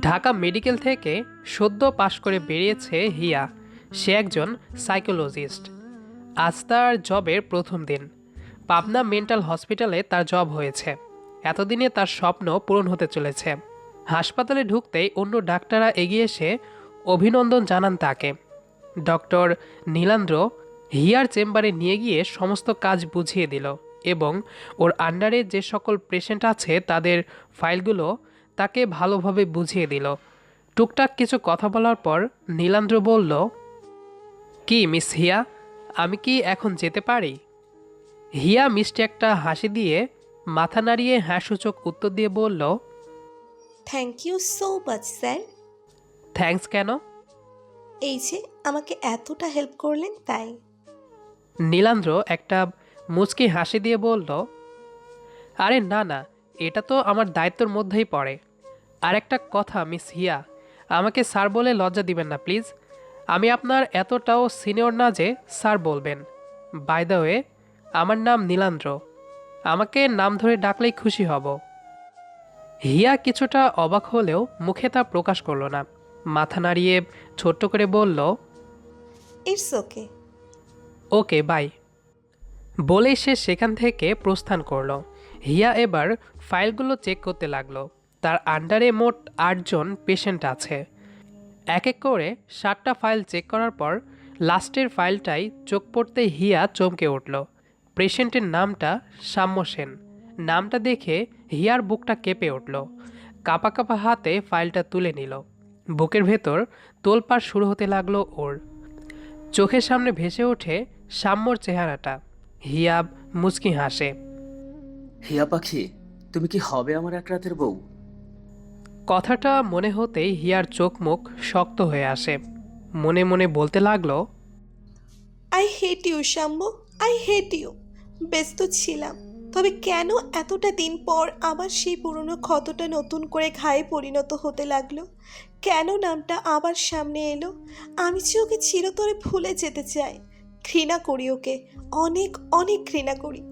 Dhaka medical থেকে সদ্য পাশ করে বেরিয়েছে হিয়া। সে একজন সাইকোলজিস্ট। আজ তার জবের প্রথম দিন। পাবনা মেন্টাল হসপিটালে তার জব হয়েছে। এতদিনে তার স্বপ্ন পূরণ হতে চলেছে। হাসপাতালে ঢুকতেই অন্য ডাক্তাররা এগিয়ে এসে অভিনন্দন জানান তাকে। ডক্টর নীলান্দ্র হিয়ার চেম্বারে নিয়ে গিয়ে সমস্ত কাজ বুঝিয়ে দিল এবং ওর আন্ডারে যে সকল পেশেন্ট আছে তাদের ফাইলগুলো তাকে ভালোভাবে বুঝিয়ে দিল। টুকটাক কিছু কথা বলার পর নীলান্দ্র বলল কি মিস হিয়া আমি কি এখন যেতে পারি? হিয়া মিষ্টি একটা হাসি দিয়ে মাথা নাড়িয়ে হাসূচক উত্তর দিয়ে বলল thank you so much sir thanks কেন? এই যে আমাকে এতটা হেল্প করলেন তাই। নীলান্দ্র একটা মুচকি হাসি দিয়ে বলল আরে না না এটা তো আমার দায়িত্বের মধ্যেই পড়ে। আর একটা কথা মিস হিয়া আমাকে স্যার বলে লজ্জা দিবেন না প্লিজ। আমি আপনার এতটাও সিনিয়র না যে স্যার বলবেন। বাই দ্য ওয়ে আমার নাম নীলান্দ্র। আমাকে নাম ধরে ডাকলেই খুশি হব। হিয়া কিছুটা অবাক হলেও মুখে তা প্রকাশ করল না। মাথা নাড়িয়ে ছোট্ট করে বলল ইটস ওকে ওকে বাই। বলে সে সেখান থেকে প্রস্থান করল। হিয়া এবার ফাইলগুলো চেক করতে লাগল। তার আন্ডারে মোট আটজন পেশেন্ট আছে। এক এক করে সাতটা ফাইল চেক করার পর লাস্টের ফাইলটাই চোখ পড়তে হিয়া চমকে উঠল। পেশেন্টের নামটা সাম্য সেন। নামটা দেখে হিয়ার বুকটা কেঁপে উঠল। কাপা কাপা হাতে ফাইলটা তুলে নিল। বুকের ভেতর তোলপাড় শুরু হতে লাগল ওর। চোখের সামনে ভেসে ওঠে সাম্যর চেহারাটা। হিয়াব মুচকি হাসে। হিয়া পাখি তুমি কি হবে আমার এক রাতের বউ? কথাটা মনে হতেই হিয়ার চোখ মুখ শক্ত হয়ে আসে। মনে মনে বলতে লাগল I hate you Shamya I hate you ব্যস্ত ছিলাম তবে কেন এতটা দিন পর আবার সেই পুরনো ক্ষতটা নতুন করে ঘায়ে পরিণত হতে লাগল? কেন নামটা আবার সামনে এলো? আমি যে ওকে চিরতরে ভুলে যেতে চাই। ঘৃণা করি ওকে, অনেক অনেক ঘৃণা করি।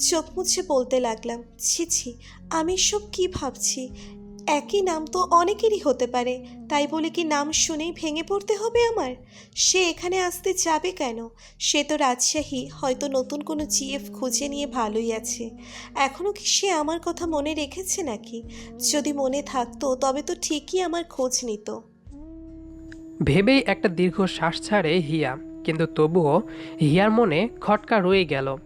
চোখ মুছে বলতে লাগলাম, ছি ছি, আমি সব কি ভাবছি? একই নাম তো অনেকেরই হতে পারে, তাই বলে কি নাম শুনেই ভেঙে পড়তে হবে আমার? সে এখানে আসতে যাবে কেন? সে তো রাজশাহী, হয়তো নতুন কোনো জিএফ খুঁজে নিয়ে ভালোই আছে। এখনও কি সে আমার কথা মনে রেখেছে নাকি? যদি মনে থাকতো, তবে তো ঠিকই আমার খোঁজ নিত। ভেবেই একটা দীর্ঘ শ্বাস ছাড়ে হিয়া। কিন্তু তবুও হিয়ার মনে খটকা রয়ে গেল।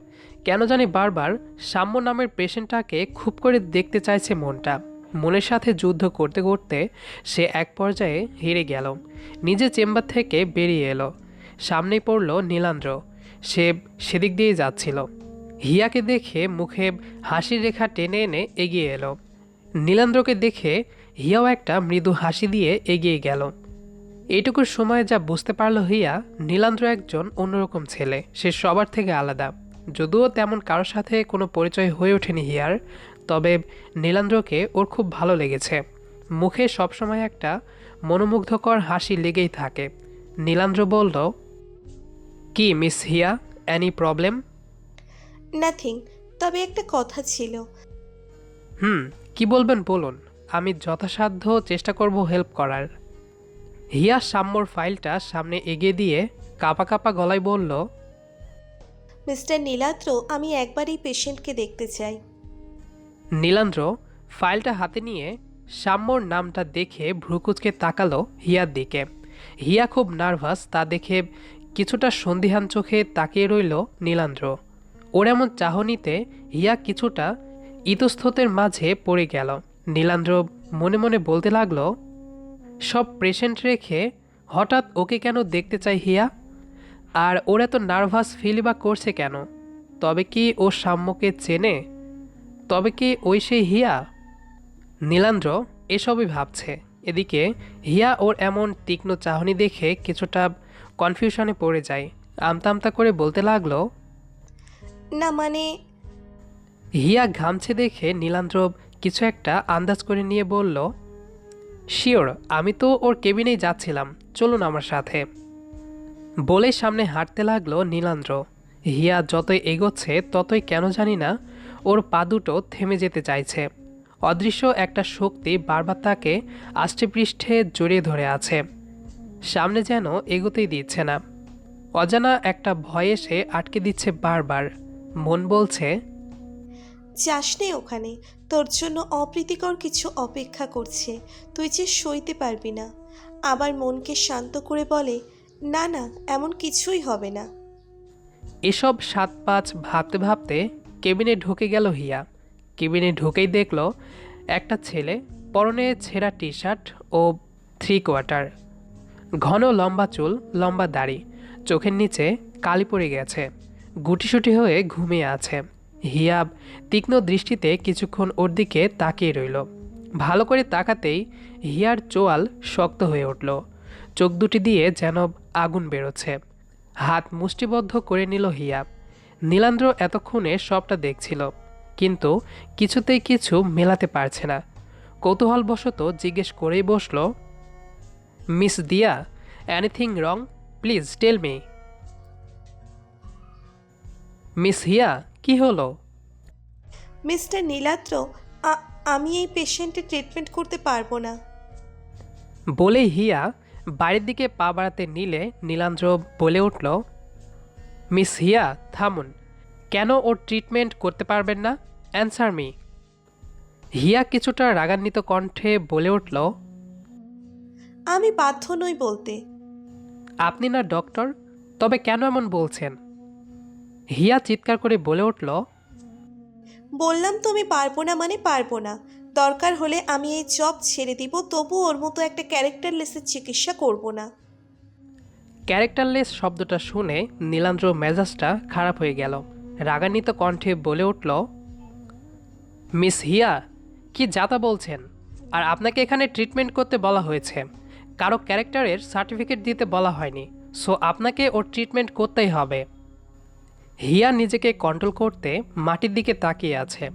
কেন জানি বারবার সাম্য নামের পেশেন্টটাকে খুব করে দেখতে চাইছে মনটা। মনের সাথে যুদ্ধ করতে করতে সে এক পর্যায়ে হেরে গেল। নিজে চেম্বার থেকে বেরিয়ে এলো। সামনেই পড়ল নীলান্দ্র। সে সেদিক দিয়ে যাচ্ছিল। হিয়াকে দেখে মুখে হাসির রেখা টেনে এনে এগিয়ে এলো। নীলান্দ্রকে দেখে হিয়াও একটা মৃদু হাসি দিয়ে এগিয়ে গেল। এইটুকু সময় যা বুঝতে পারল হিয়া নীলান্দ্র একজন অন্যরকম ছেলে। সে সবার থেকে আলাদা। যদিও তেমন কারোর সাথে কোনো পরিচয় হয়ে ওঠেনি হিয়ার তবে নীলান্দ্রকে ওর খুব ভালো লেগেছে। মুখে সবসময় একটা মনোমুগ্ধকর হাসি লেগেই থাকে। নীলান্দ্র বলল কি miss Hiya? Any problem nothing তবে একটা কথা ছিল। হুম কি বলবেন বলুন। আমি যথাসাধ্য চেষ্টা করব হেল্প করার। হিয়া সাম্যর ফাইলটা সামনে এগিয়ে দিয়ে কাপা কাপা গলায় বলল মিস্টার নীলাদ্র আমি একবার এই পেশেন্টকে দেখতে চাই। নীলান্দ্র ফাইলটা হাতে নিয়ে সাম্যর নামটা দেখে ভ্রুকুচকে তাকালো হিয়ার দিকে। হিয়া খুব নার্ভাস তা দেখে কিছুটা সন্দিহান চোখে তাকিয়ে রইল নীলান্দ্র। ওর এমন চাহনিতে হিয়া কিছুটা ইতস্ততের মাঝে পড়ে গেল। নীলান্দ্র মনে মনে বলতে লাগল সব পেশেন্ট রেখে হঠাৎ ওকে কেন দেখতে চাই হিয়া? আর ওর এত নার্ভাস ফিল বা করছে কেন? তবে কি ও সাম্যকে চেনে? তবে কি ওই সেই হিয়া? নীলান্দ্র এসবই ভাবছে। এদিকে হিয়া ওর এমন তীক্ষ্ণ চাহনি দেখে কিছুটা কনফিউশনে পড়ে যায়। আমতা আমতা করে বলতে লাগল না মানে? হিয়া ঘামছে দেখে নীলান্দ্র কিছু একটা আন্দাজ করে নিয়ে বলল শিওর, আমি তো ওর কেবিনেই যাচ্ছিলাম। চলুন আমার সাথে। বলে সামনে হাঁটতে লাগল নীলান্দ্র। হিয়া যতই এগোচ্ছে, ততই কেন জানি না ওর পা দুটো থেমে যেতে চাইছে। অদৃশ্য একটা শক্তি বারবার তাকে আষ্টেপৃষ্ঠে জড়িয়ে ধরে আছে। সামনে যেন এগোতেই দিচ্ছে না। অজানা একটা ভয় এসে আটকে দিচ্ছে বারবার। মন বলছে যাস নে ওখানে, তোর জন্য অপ্রীতিকর কিছু অপেক্ষা করছে, তুই যে সইতে পারবি না। আবার মনকে শান্ত করে বলে, না না, এমন কিছুই হবে না। এসব সাত পাঁচ ভাবতে ভাবতে কেবিনে ঢুকে গেল হিয়া। কেবিনে ঢুকেই দেখল একটা ছেলে, পরনে ছেঁড়া টি শার্ট ও থ্রি কোয়ার্টার। ঘন লম্বা চুল, লম্বা দাড়ি, চোখের নিচে কালি পড়ে গেছে। গুটিসুটি হয়ে ঘুমিয়ে আছে। হিয়া তীক্ষ্ণ দৃষ্টিতে কিছুক্ষণ ওর দিকে তাকিয়ে রইল। ভালো করে তাকাতেই হিয়ার চোয়াল শক্ত হয়ে উঠল। চোখ দুটি দিয়ে যেন আগুন বেরোচ্ছে। হাত মুষ্টিবদ্ধ করে নিল হিয়াব। নীলান্দ্র এতক্ষণে সবটা দেখছিল, কিন্তু কিছুতেই কিছু মেলাতে পারছে না। কৌতূহলবশত জিজ্ঞেস করেই বসল, miss Diya anything wrong please tell me miss Hiya কি হলো? মিস্টার নীলাদ্র আ- আমি এই পেশেন্টের ট্রিটমেন্ট করতে পারব না। বলে হিয়া বাড়ির দিকে পা বাড়াতে নিলে নীলান্দ্র বলে উঠল মিস হিয়া থামুন। কেন ওর ট্রিটমেন্ট করতে পারবেন না? Answer me. হিয়া কিছুটা রাগান্বিত কণ্ঠে বলে উঠল আমি বাধ্য নই বলতে। আপনি না ডক্টর? তবে কেন এমন বলছেন? হিয়া চিৎকার করে বলে উঠল বললাম তো আমি পারব না মানে পারব না। দরকার হলে আমি এই জব ছেড়ে দিব তবু ওর মতো একটা ক্যারেক্টারলেসের চিকিৎসা করব না। ক্যারেক্টারলেস শব্দটা শুনে নীলান্দ্র মেজাজটা খারাপ হয়ে গেল। রাগান্বিত কণ্ঠে বলে উঠল মিস হিয়া কি যাতা বলছেন? আর আপনাকে এখানে ট্রিটমেন্ট করতে বলা হয়েছে। কারও ক্যারেক্টারের সার্টিফিকেট দিতে বলা হয়নি। সো আপনাকে ওর ট্রিটমেন্ট করতেই হবে। হিয়া নিজেকে কন্ট্রোল করতে মাটির দিকে তাকিয়ে আছে।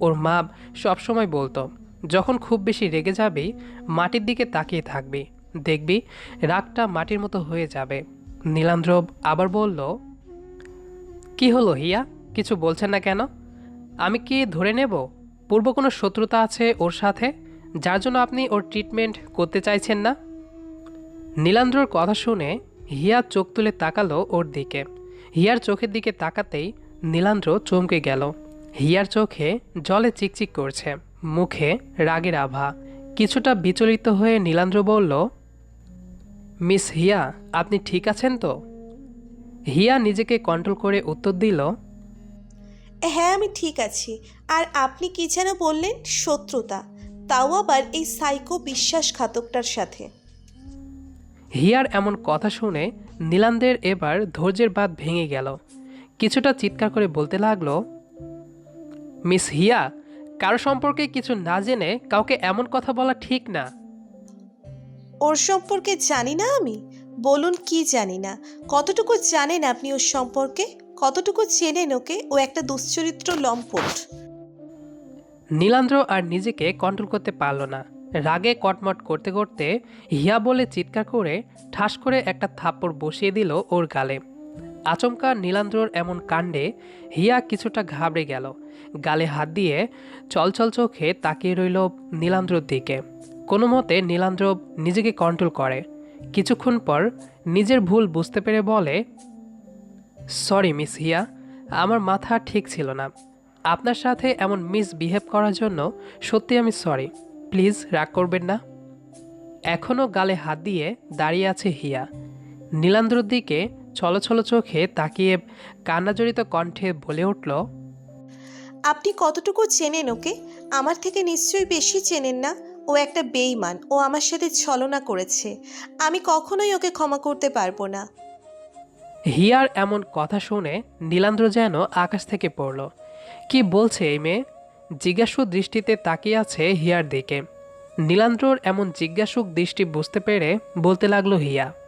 ওর মা সবসময় বলতো, যখন খুব বেশি রেগে যাবি, মাটির দিকে তাকিয়ে থাকবি। দেখবি, রাগটা মাটির মতো হয়ে যাবে। নীলান্দ্র আবার বলল, কি হলো হিয়া? কিছু বলছেন না কেন? আমি কি ধরে নেব? পূর্ব কোনো শত্রুতা আছে ওর সাথে? যার জন্য আপনি ওর ট্রিটমেন্ট করতে চাইছেন না? নীলান্দ্রর কথা শুনে হিয়া চোখ তুলে তাকালো ওর দিকে। হিয়ার চোখের দিকে তাকাতেই নীলান্দ্র চমকে গেল। হিয়ার চোখে জলে চিকচিক করছে, মুখে রাগের আভা। কিছুটা বিচলিত হয়ে নীলান্দ্র বলল, মিস হিয়া, আপনি ঠিক আছেন তো? হিয়া নিজেকে কন্ট্রোল করে উত্তর দিল হ্যাঁ আমি ঠিক আছি। আর আপনি কি যেন বললেন, শত্রুতা। তাও আবার এই সাইকো বিশ্বাসঘাতকটার সাথে। হিয়ার এমন কথা শুনে নীলান্দের এবার ধৈর্যের বাদ ভেঙে গেল। কিছুটা চিৎকার করে বলতে লাগল মিস হিয়া কারও সম্পর্কে কিছু না জেনে কাউকে এমন কথা বলা ঠিক না। ওর সম্পর্কে জানি না আমি। বলুন কি জানি না। কতটুকু জানেন আপনি ওর সম্পর্কে? কতটুকু চেনেন ওকে? ও একটা দুশ্চরিত্র লম্পট। নীলান্দ্র আর নিজেকে কন্ট্রোল করতে পারল না। রাগে কটমট করতে করতে হিয়া বলে চিৎকার করে ঠাস করে একটা থাপ্পড় বসিয়ে দিল ওর গালে। আচমকা নীলান্দ্রর এমন কাণ্ডে হিয়া কিছুটা ঘাবড়ে গেল। গালে হাত দিয়ে চলচল চোখে তাকিয়ে রইল নীলান্দ্রর দিকে। কোনো মতে নীলান্দ্র নিজেকে কন্ট্রোল করে। কিছুক্ষণ পর নিজের ভুল বুঝতে পেরে বলে সরি মিস হিয়া, আমার মাথা ঠিক ছিল না। আপনার সাথে এমন মিসবিহেভ করার জন্য সত্যি আমি সরি প্লিজ রাগ করবেন না। এখনও গালে হাত দিয়ে দাঁড়িয়ে আছে হিয়া। নীলান্দ্রর দিকে ছলছল চোখে তাকিয়ে কান্নাজড়িত কণ্ঠে বলে উঠল আপনি কতটুকু চেনেন ওকে? আমার থেকে নিশ্চয়ই বেশি চেনেন না। ও একটা বেইমান ও আমার সাথে ছলনা করেছে। আমি কখনোই ওকে ক্ষমা করতে পারব না। হিয়ার এমন কথা শুনে নীলান্দ্র যেন আকাশ থেকে পড়ল। কি বলছে এই মেয়ে? জিজ্ঞাসু দৃষ্টিতে তাকিয়ে আছে হিয়ার দিকে। নীলান্দ্রর এমন জিজ্ঞাসুক দৃষ্টি বুঝতে পেরে বলতে লাগল হিয়া।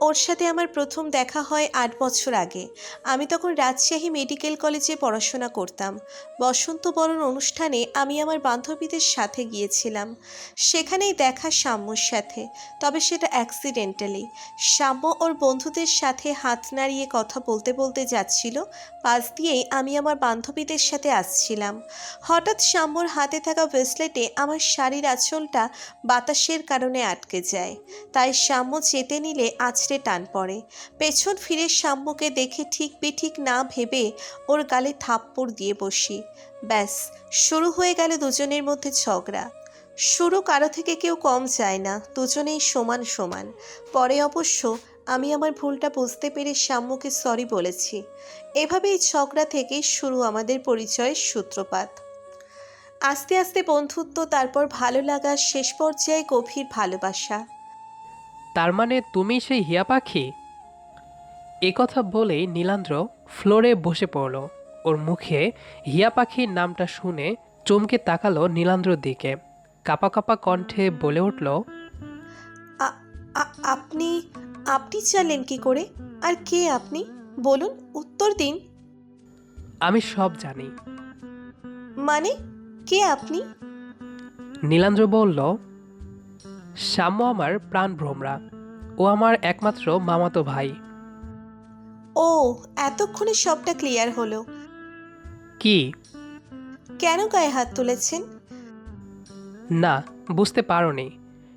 ওর সাথে আমার প্রথম দেখা হয় আট বছর আগে। আমি তখন রাজশাহী মেডিকেল কলেজে পড়াশোনা করতাম। বসন্ত বরণ অনুষ্ঠানে আমি আমার বান্ধবীদের সাথে গিয়েছিলাম। সেখানেই দেখা সাম্যর সাথে, তবে সেটা অ্যাক্সিডেন্টালি সাম্য ওর বন্ধুদের সাথে হাত নাড়িয়ে কথা বলতে বলতে যাচ্ছিল, পাশ দিয়েই আমি আমার বান্ধবীদের সাথে আসছিলাম। হঠাৎ সাম্যর হাতে থাকা ব্রেসলেটে আমার শাড়ির আঁচলটা বাতাসের কারণে আটকে যায়। তাই সাম্য চেতে নিলে আছড়ে টান পড়ে। পেছন ফিরে সাম্যকে দেখে ঠিক বেঠিক না ভেবে ওর গালে থাপ্পড় দিয়ে বসি। ব্যাস, শুরু হয়ে গেল দুজনের মধ্যে ঝগড়া। শুরু কারও থেকে কেউ কম যায় না, দুজনেই সমান সমান। পরে অবশ্য আমি আমার ভুলটা বুঝতে পেরে সাম্যকে সরি বলেছি। এভাবেই ঝগড়া থেকেই শুরু আমাদের পরিচয়ের সূত্রপাত। আস্তে আস্তে বন্ধুত্ব, তারপর ভালো লাগা, শেষ পর্যায়ে গভীর ভালোবাসা। তার মানে তুমি সেই হিয়া পাখি? কথা বলেই নীলান্দ্র ফ্লোরে বসে পড়ল। ওর মুখে হিয়া পাখির নামটা শুনে চমকে তাকালো নীলান্দ্রর দিকে। কাপা কাপা কণ্ঠে বলে উঠল আপনি আপনি চালেন কি করে? আর কে আপনি? বলুন উত্তর দিন। আমি সব জানি। মানে কে আপনি? নীলান্দ্র বলল শ্যাম্য আমার প্রাণ ভ্রমরা। ও আমার একমাত্র মামাতো ভাই। ও এতক্ষণে সবটা ক্লিয়ার হলো। কি? কেন গায়ে হাত তুলেছেন? না বুঝতে পারোনি।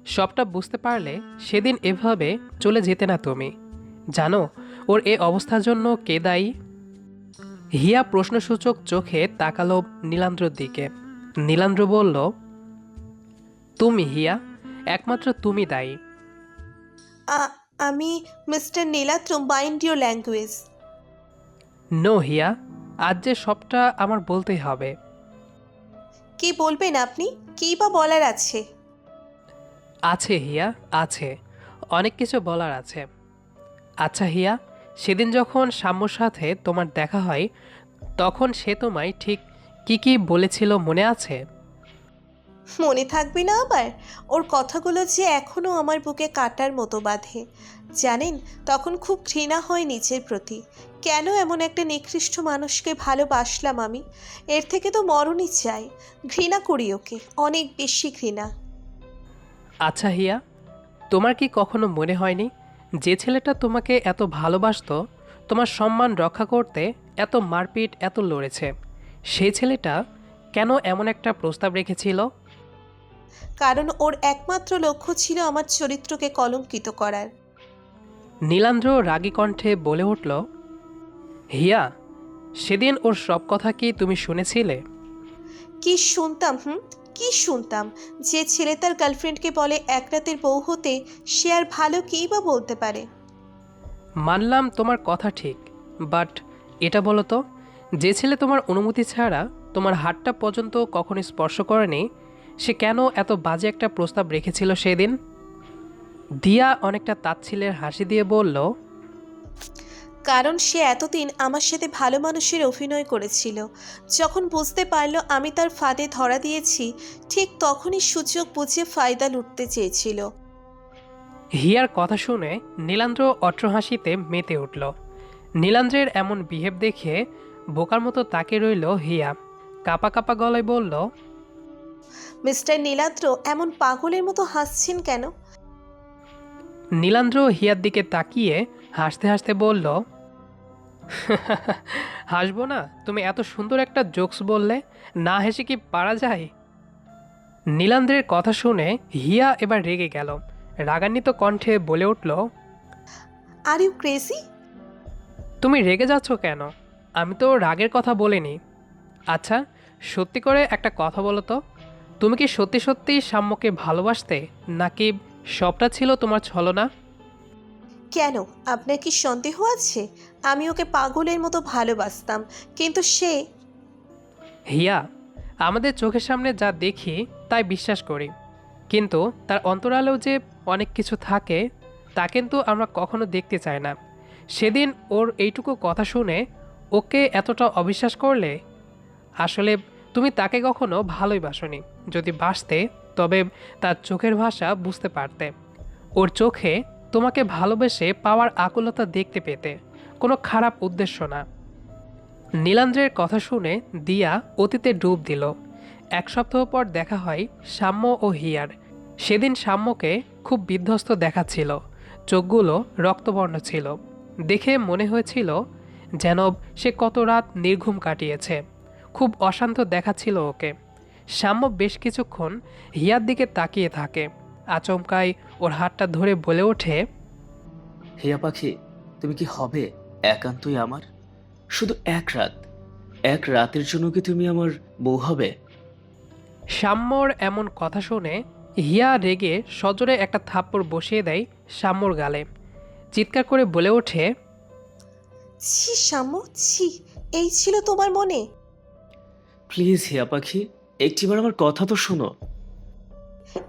সবটা বুঝতে পারলে সেদিন এভাবে চলে যেতে না তুমি। জানো ওর এ অবস্থার জন্য কে দায়ী? হিয়া প্রশ্নসূচক চোখে তাকালো নীলান্দ্রর দিকে। নীলান্দ্র বলল তুমি হিয়া? একমাত্র তুমি দায়ী। আ- আমি mister Nilatra mind your language no Hiya আজ যে সবটা আমার বলতেই হবে। কি বলবেন আপনি? কী বা বলার আছে? আছে হিয়া আছে। অনেক কিছু বলার আছে। আচ্ছা হিয়া সেদিন যখন সাম্যর সাথে তোমার দেখা হয় তখন সে তোমায় ঠিক কি কি বলেছিল মনে আছে? মনে থাকবে না আবার? ওর কথাগুলো যে এখনও আমার বুকে কাটার মতো বাঁধে। জানেন, তখন খুব ঘৃণা হয় নিজের প্রতি। কেন এমন একটা নিকৃষ্ট মানুষকে ভালোবাসলাম আমি? এর থেকে তো মরণই চাই। ঘৃণা করি ওকে, অনেক বেশি ঘৃণা। আচ্ছা হিয়া, তোমার কি কখনো মনে হয়নি যে ছেলেটা তোমাকে এত ভালোবাসতো, তোমার সম্মান রক্ষা করতে এত মারপিট, এত লড়েছে? সেই ছেলেটা কেন এমন একটা প্রস্তাব রেখেছিল? কারণ ওর একমাত্র লক্ষ্য ছিল আমার চরিত্রকে কলঙ্কিত করার। নীলান্দ্র রাগী কণ্ঠে বলে উঠল হিয়া সেদিন ওর সব কথা কি তুমি শুনেছিলে? কি শুনতাম হুম? কি শুনতাম? যে ছেলে তার গার্লফ্রেন্ডকে বলে এক রাতের বউ হতে সে আর ভালো কী বা বলতে পারে? মানলাম তোমার কথা ঠিক বাট এটা বলো তো যে ছেলে তোমার অনুমতি ছাড়া তোমার হাতটা পর্যন্ত কখনো স্পর্শ করেনি সে কেন এত বাজে একটা প্রস্তাব রেখেছিল সেদিন? দিয়া অনেকটা তাচ্ছিলের হাসি দিয়ে বলল কারণ সে এতদিন আমার সাথে ভালো মানুষের অভিনয় করেছিল। যখন বুঝতে পারল আমি তার ফাঁদে ধরা দিয়েছি ঠিক তখনই সুযোগ বুঝে ফায়দা লুটতে চেয়েছিল। হিয়ার কথা শুনে নীলান্দ্র অট্রহাসিতে মেতে উঠল। নীলান্দ্রের এমন বিহেভ দেখে বোকার মতো তাকে রইল হিয়া। কাপা কাপা গলায় বলল মিস্টার নীলাদ্র এমন পাগলের মতো হাসছেন কেন? নীলান্দ্র হিয়ার দিকে তাকিয়ে হাসতে হাসতে বলল হাসবো না তুমি এত সুন্দর একটা জোকস বললে না হেসে কি পারা যায়? নীলান্দ্রের কথা শুনে হিয়া এবার রেগে গেল। রাগান্বিত কণ্ঠে বলে উঠল আর ইউ ক্রেজি তুমি রেগে যাচ্ছ কেন? আমি তো রাগের কথা বলিনি। আচ্ছা সত্যি করে একটা কথা বলো তো। তুমি কি সত্যি সত্যি সাম্যকে ভালোবাসতে? নাকি সবটা ছিল তোমার ছলনা? কেন? আপনার কি সন্দেহ আছে? আমি ওকে পাগলের মতো ভালোবাসতাম কিন্তু সে হিয়া আমাদের চোখের সামনে যা দেখি তাই বিশ্বাস করি। কিন্তু তার অন্তরালেও যে অনেক কিছু থাকে তা কিন্তু আমরা কখনো দেখতে চাই না। সেদিন ওর এইটুকু কথা শুনে ওকে এতটা অবিশ্বাস করলে আসলে তুমি তাকে কখনো ভালোই বাসনি। যদি বাসতে, তবে তার চোখের ভাষা বুঝতে পারতে। ওর চোখে তোমাকে ভালোবেসে পাওয়ার আকুলতা দেখতে পেতে। কোনো খারাপ উদ্দেশ্য না। নীলান্দ্রের কথা শুনে দিয়া অতীতে ডুব দিল। এক সপ্তাহ পর দেখা হয় সাম্য ও হিয়ার। সেদিন সাম্যকে খুব বিধ্বস্ত দেখাচ্ছিল। চোখগুলো রক্তবর্ণ ছিল। দেখে মনে হয়েছিল যেন সে কত রাত নির্ঘুম কাটিয়েছে। খুব অশান্ত দেখাচ্ছিল ওকে। সাম্য বেশ কিছুক্ষণ হিয়ার দিকে তাকিয়ে থাকে। আচমকায় ওর হাতটা ধরে বলে ওঠে হিয়া পাখি তুমি কি হবে? একান্তই আমার? শুধু এক রাত। এক রাতের জন্য কি তুমি আমার বউ হবে? সাম্যর এমন কথা শুনে হিয়া রেগে সজোরে একটা থাপ্পড় বসিয়ে দেয় সাম্যর গালে। চিৎকার করে বলে ওঠে ছি শ্যাম্য ছি এই ছিল তোমার মনে? প্লিজ হিয়া পাখি একটিবার আমার কথা তো শোনো।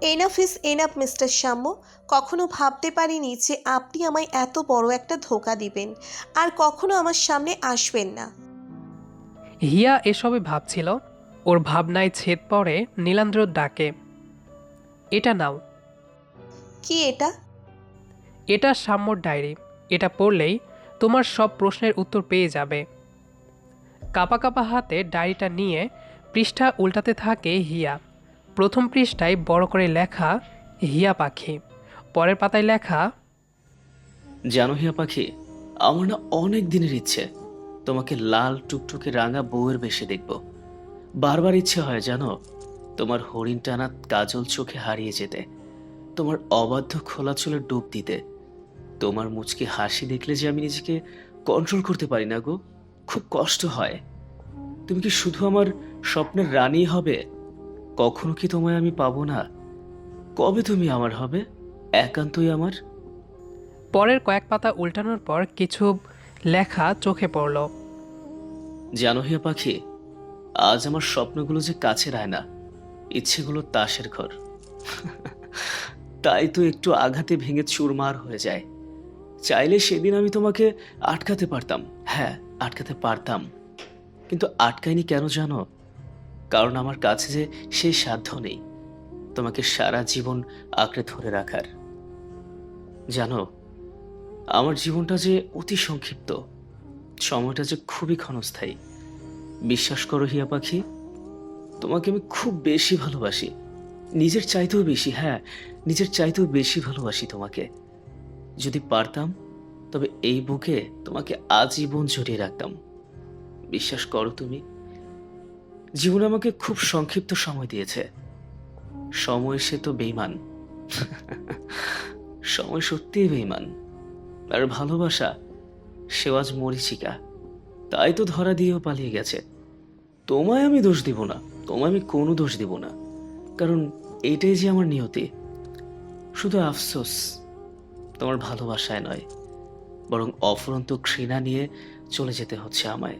Enough is enough mister Shyamya কখনো ভাবতে পারিনি যে আপনি আমায় এত বড় একটা ধোকা দিবেন। আর কখনো আমার সামনে আসবেন না। হিয়া এসবে ভাবছিল ওর ভাবনায় ছেদ পড়ে নীলান্দ্রর ডাকে এটা নাও। কি এটা? এটা সাম্যর ডায়েরি। এটা পড়লেই তোমার সব প্রশ্নের উত্তর পেয়ে যাবে। কাপা কাপা হাতে ডায়েরিটা নিয়ে পৃষ্ঠা উল্টাতে থাকে হিয়া। প্রথম পৃষ্ঠায় বড় করে লেখা, হিয়া পাখি। পরের পাতায় লেখা, জানো হিয়া পাখি, আমার না অনেক দিনের ইচ্ছে। তোমাকে লাল টুকটুকে রাঙা বউয়ের বেশে দেখব। বারবার ইচ্ছে হয় জানো, তোমার হরিণ টানা কাজল চোখে হারিয়ে যেতে, তোমার অবাধ্য খোলা চুলে ডুব দিতে। তোমার মুচকি হাসি দেখলে যে আমি নিজেকে কন্ট্রোল করতে পারি না গো। খুব কষ্ট হয়। তুমি কি শুধু আমার স্বপ্নের রানী হবে? কখনো কি তোমায় আমি পাবো না? কবে তুমি আমার হবে? একান্তই আমার? পরের কয়েক পাতা উল্টানোর পর কিছু লেখা চোখে পড়ল। জানো হিয়া পাখি আজ আমার স্বপ্নগুলো যে কাছে রায় না ইচ্ছেগুলো তাসের ঘর। তাই তো একটু আঘাতে ভেঙে চুরমার হয়ে যায়। চাইলে সেদিন আমি তোমাকে আটকাতে পারতাম। হ্যাঁ আটকাতে পারতাম। কিন্তু আটকাইনি কেন জানো? কারণ আমার কাছে যে সেই সাধ্য নেই, তোমাকে সারা জীবন আঁকড়ে ধরে রাখার। জানো, আমার জীবনটা যে অতি সংক্ষিপ্ত, সময়টা যে খুবই ক্ষণস্থায়ী। বিশ্বাস করো হিয়া পাখি, তোমাকে আমি খুব বেশি ভালোবাসি। নিজের চাইতেও বেশি হ্যাঁ নিজের চাইতেও বেশি ভালোবাসি তোমাকে। যদি পারতাম তবে এই বুকে তোমাকে আজীবন জড়িয়ে রাখতাম। বিশ্বাস করো তুমি, জীবন আমাকে খুব সংক্ষিপ্ত সময় দিয়েছে। সময় সে তো বেইমান সময় সত্যিই বেইমান আর ভালোবাসা সেও আজ মরিচিকা। তাই তো ধরা দিয়েও পালিয়ে গেছে। তোমায় আমি দোষ দিব না, তোমায় আমি কোনো দোষ দিব না। কারণ এইটাই যে আমার নিয়তি। শুধু আফসোস, তোমার ভালোবাসায় নয়। বরং অফুরন্ত ঘৃণা নিয়ে চলে যেতে হচ্ছে আমায়।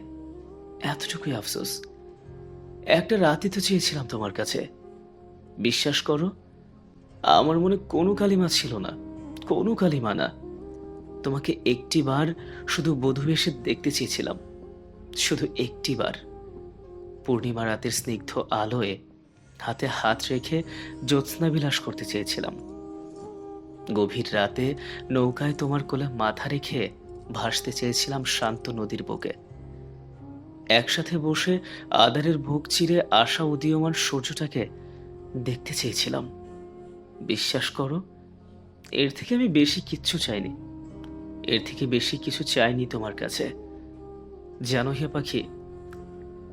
এতটুকুই আফসোস। একটা রাতই তো চেয়েছিলাম তোমার কাছে। বিশ্বাস করো, আমার মনে কোনো কালিমা ছিল না, কোনো কালিমা না। তোমাকে একটিবার শুধু বধূ এসে দেখতে চেয়েছিলাম, শুধু একটিবার। পূর্ণিমা রাতের স্নিগ্ধ আলোয় হাতে হাত রেখে জ্যোৎস্না বিলাস করতে চেয়েছিলাম। গভীর রাতে নৌকায় তোমার কোলে মাথা রেখে ভাসতে চেয়েছিলাম শান্ত নদীর বুকে। একসাথে বসে আদারের বুক চিরে আসা উদীয়মান সূর্যটাকে দেখতে চেয়েছিলাম। বিশ্বাস করো, এর থেকে আমি বেশি কিচ্ছু চাইনি। এর থেকে বেশি কিছু চাইনি তোমার কাছে। জানো হে পাখি,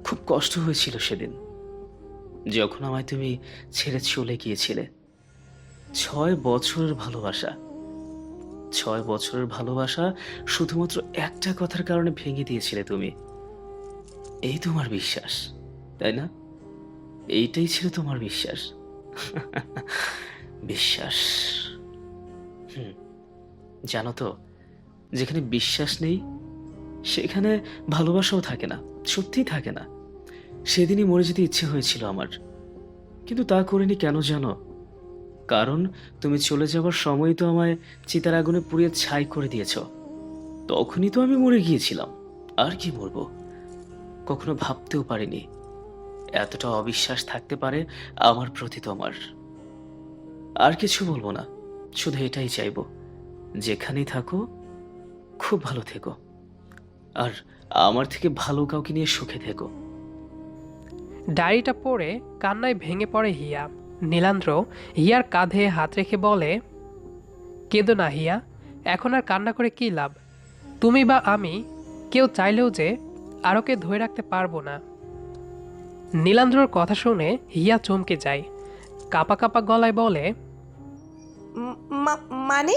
খুব কষ্ট হয়েছিল সেদিন, যখন আমায় তুমি ছেড়ে চলে গিয়েছিলে। ছয় বছরের ভালোবাসা। ছয় বছরের ভালোবাসা শুধুমাত্র একটা কথার কারণে ভেঙে দিয়েছিলে তুমি। এই তোমার বিশ্বাস, তাই না? এইটাই ছিল তোমার বিশ্বাস। বিশ্বাস। হুম, জানো তো, যেখানে বিশ্বাস নেই, সেখানে ভালোবাসাও থাকে না, সত্যিই থাকে না। সেদিনই মরে যেতে ইচ্ছে হয়েছিল আমার। কিন্তু তা করিনি কেন জানো? কারণ তুমি চলে যাওয়ার সময় তো আমায় চিতার আগুনে পুড়িয়ে ছাই করে দিয়েছ। তখনই তো আমি মরে গিয়েছিলাম। আর কি মরবো কখনো ভাবতেও পারিনি। এতটা অবিশ্বাস থাকতে পারে আমার প্রতি তোমার। আর কিছু বলব না, শুধু এটাই চাইব, যেখানেই থাকো, খুব ভালো থেকো। আর আমার থেকে ভালো কাউকে নিয়ে সুখে থেকো। ডায়েরিটা পড়ে কান্নায় ভেঙে পড়ে হিয়া। নীলান্দ্র হিয়ার কাঁধে হাত রেখে বলে কেঁদো না হিয়া এখন আর কান্না করে কী লাভ? তুমি বা আমি কেউ চাইলেও যে আরোকে ধরে রাখতে পারব না। নীলান্দ্রর কথা শুনে হিয়া চমকে যায় কাপা কাপা গলায় বলে মানে?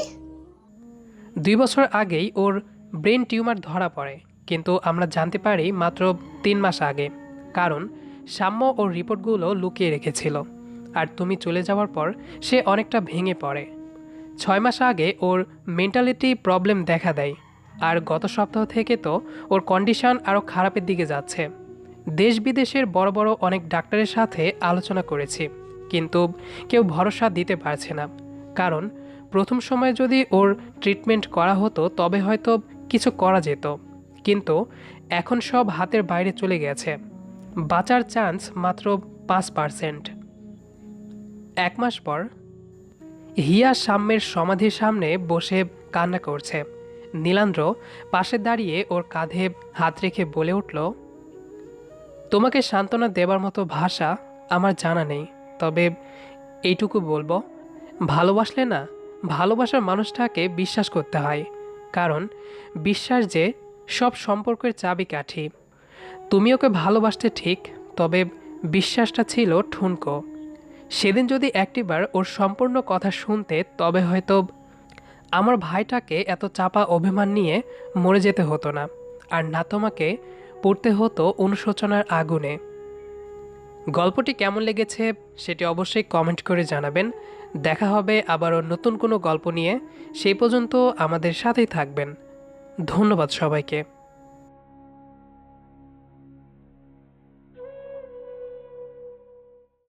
দুই বছর আগেই ওর ব্রেন টিউমার ধরা পড়ে কিন্তু আমরা জানতে পারি মাত্র তিন মাস আগে কারণ সাম্য ওর রিপোর্টগুলো লুকিয়ে রেখেছিল। আর তুমি চলে যাওয়ার পর সে অনেকটা ভেঙে পড়ে। ছয় মাস আগে ওর মেন্টালিটি প্রবলেম দেখা দেয়। আর গত সপ্তাহ থেকে তো ওর কন্ডিশন আরও খারাপের দিকে যাচ্ছে। দেশ বিদেশের বড় বড় অনেক ডাক্তারের সাথে আলোচনা করেছি, কিন্তু কেউ ভরসা দিতে পারছে না। কারণ প্রথম সময় যদি ওর ট্রিটমেন্ট করা হতো, তবে হয়তো কিছু করা যেত। কিন্তু এখন সব হাতের বাইরে চলে গেছে। বাঁচার চান্স মাত্র পাঁচ পার্সেন্ট এক মাস পর, হিয়া সাম্যের সমাধির সামনে বসে কান্না করছে। নীলান্দ্র পাশে দাঁড়িয়ে ওর কাঁধে হাত রেখে বলে উঠল, তোমাকে সান্ত্বনা দেবার মতো ভাষা আমার জানা নেই। তবে এইটুকু বলব, ভালোবাসলে না, ভালোবাসার মানুষটাকে বিশ্বাস করতে হয়। কারণ বিশ্বাস যে সব সম্পর্কের চাবিকাঠি তুমি ওকে ভালোবাসতে ঠিক, তবে বিশ্বাসটা ছিল ঠুনকো। সেদিন যদি একটিবার ওর সম্পূর্ণ কথা শুনতে, তবে হয়তো আমার ভাইটাকে এত চাপা অভিমান নিয়ে মরে যেতে হতো না। আর না তোমাকে পড়তে হতো অনুশোচনার আগুনে। গল্পটি কেমন লেগেছে সেটি অবশ্যই কমেন্ট করে জানাবেন। দেখা হবে আবারও নতুন কোনো গল্প নিয়ে। সেই পর্যন্ত আমাদের সাথেই থাকবেন। ধন্যবাদ সবাইকে।